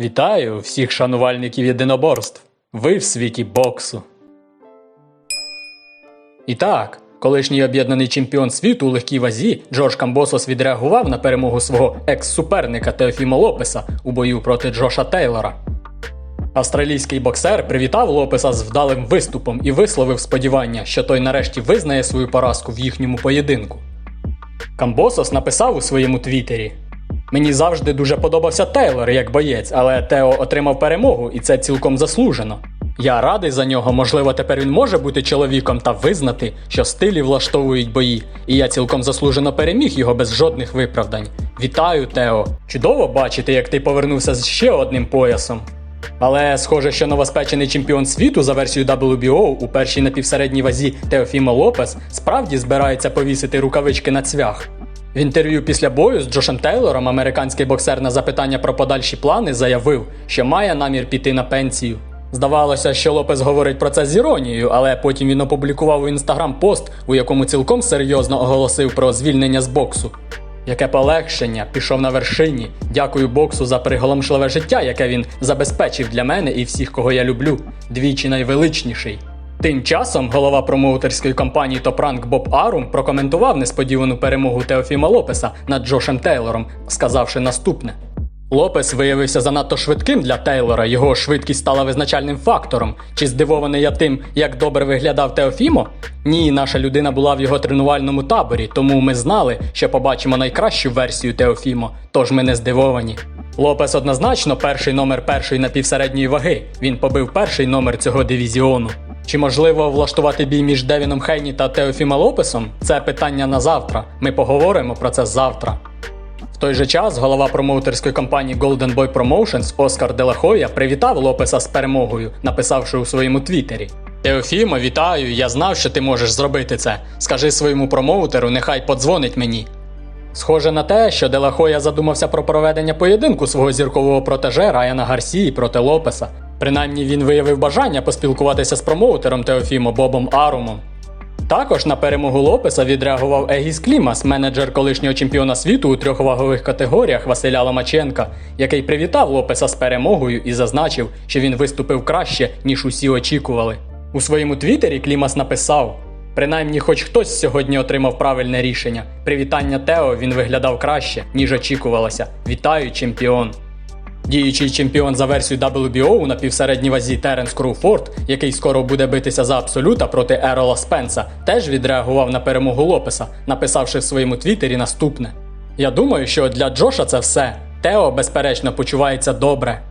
Вітаю всіх шанувальників єдиноборств. Ви в світі боксу. І так, колишній об'єднаний чемпіон світу у легкій вазі Джордж Камбосос відреагував на перемогу свого екс-суперника Теофіма Лопеса у бою проти Джоша Тейлора. Австралійський боксер привітав Лопеса з вдалим виступом і висловив сподівання, що той нарешті визнає свою поразку в їхньому поєдинку. Камбосос написав у своєму твіттері: Мені завжди дуже подобався Тейлор як боєць, але Тео отримав перемогу, і це цілком заслужено. Я радий за нього, можливо, тепер він може бути чоловіком та визнати, що стилі влаштовують бої, і я цілком заслужено переміг його без жодних виправдань. Вітаю, Тео! Чудово бачити, як ти повернувся з ще одним поясом. Але схоже, що новоспечений чемпіон світу за версією WBO у першій напівсередній вазі Теофімо Лопес справді збирається повісити рукавички на цвях. В інтерв'ю після бою з Джошем Тейлором американський боксер на запитання про подальші плани заявив, що має намір піти на пенсію. Здавалося, що Лопес говорить про це з іронією, але потім він опублікував у інстаграм пост, у якому цілком серйозно оголосив про звільнення з боксу. Яке полегшення, пішов на вершині. Дякую боксу за приголомшливе життя, яке він забезпечив для мене і всіх, кого я люблю. Двічі найвеличніший. Тим часом голова промоутерської компанії Rank Боб Арум прокоментував несподівану перемогу Теофіма Лопеса над Джошем Тейлором, сказавши наступне. Лопес виявився занадто швидким для Тейлора, його швидкість стала визначальним фактором. Чи здивований я тим, як добре виглядав Теофімо? Ні, наша людина була в його тренувальному таборі, тому ми знали, що побачимо найкращу версію Теофімо, тож ми не здивовані. Лопес однозначно перший номер першої напівсередньої ваги. Він побив перший номер цього дивізіону. Чи можливо влаштувати бій між Девіном Хейні та Теофіма Лопесом? Це питання на завтра. Ми поговоримо про це завтра. В той же час голова промоутерської компанії Golden Boy Promotions Оскар Делахоя привітав Лопеса з перемогою, написавши у своєму твіттері. Теофімо, вітаю! Я знав, що ти можеш зробити це. Скажи своєму промоутеру, нехай подзвонить мені. Схоже на те, що Делахоя задумався про проведення поєдинку свого зіркового протеже Райана Гарсії проти Лопеса. Принаймні він виявив бажання поспілкуватися з промоутером Теофімо Бобом Арумом. Також на перемогу Лопеса відреагував Егіс Клімас, менеджер колишнього чемпіона світу у трьох вагових категоріях Василя Ломаченка, який привітав Лопеса з перемогою і зазначив, що він виступив краще, ніж усі очікували. У своєму твіттері Клімас написав: Принаймні, хоч хтось сьогодні отримав правильне рішення. Привітання Тео він виглядав краще, ніж очікувалося. Вітаю, чемпіон! Діючий чемпіон за версією WBO у напівсередній вазі Теренс Кроуфорд, який скоро буде битися за абсолюта проти Ерола Спенса, теж відреагував на перемогу Лопеса, написавши в своєму твіттері наступне: Я думаю, що для Джоша це все. Тео, безперечно, почувається добре.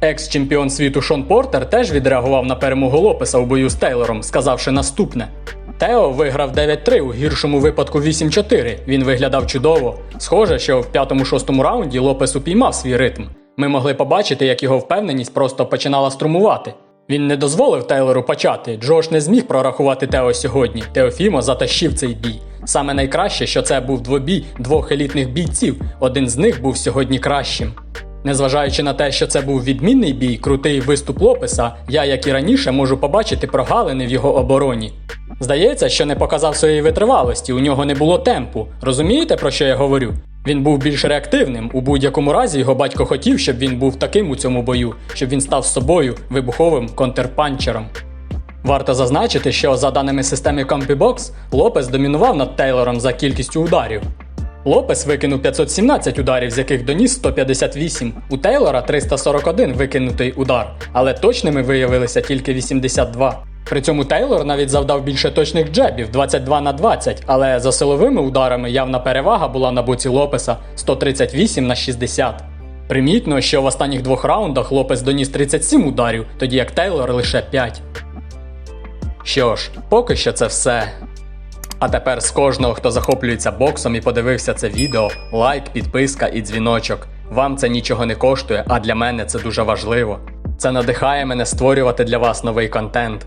Екс-чемпіон світу Шон Портер теж відреагував на перемогу Лопеса у бою з Тейлором, сказавши наступне: Тео виграв 9-3 у гіршому випадку 8-4. Він виглядав чудово. Схоже, що в п'ятому-шостому раунді Лопес упіймав свій ритм. Ми могли побачити, як його впевненість просто починала струмувати. Він не дозволив Тейлору почати. Джош не зміг прорахувати Тео сьогодні. Теофімо затащив цей бій. Саме найкраще, що це був двобій двох елітних бійців. Один з них був сьогодні кращим. Незважаючи на те, що це був відмінний бій, крутий виступ Лопеса, я, як і раніше, можу побачити прогалини в його обороні. Здається, що не показав своєї витривалості, у нього не було темпу. Розумієте, про що я говорю? Він був більш реактивним. У будь-якому разі його батько хотів, щоб він був таким у цьому бою, щоб він став собою вибуховим контрпанчером. Варто зазначити, що за даними системи CompuBox, Лопес домінував над Тейлором за кількістю ударів. Лопес викинув 517 ударів, з яких доніс 158. У Тейлора 341 викинутий удар, але точними виявилися тільки 82. При цьому Тейлор навіть завдав більше точних джебів 22 на 20, але за силовими ударами явна перевага була на боці Лопеса 138 на 60. Примітно, що в останніх двох раундах Лопес доніс 37 ударів, тоді як Тейлор лише 5. Що ж, поки що це все. А тепер з кожного, хто захоплюється боксом і подивився це відео, лайк, підписка і дзвіночок. Вам це нічого не коштує, а для мене це дуже важливо. Це надихає мене створювати для вас новий контент.